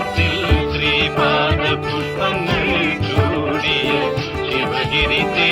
கரத்தில் ஸ்ரீபாத புஷ்பங்கள் சூடிய சிவகிரி தே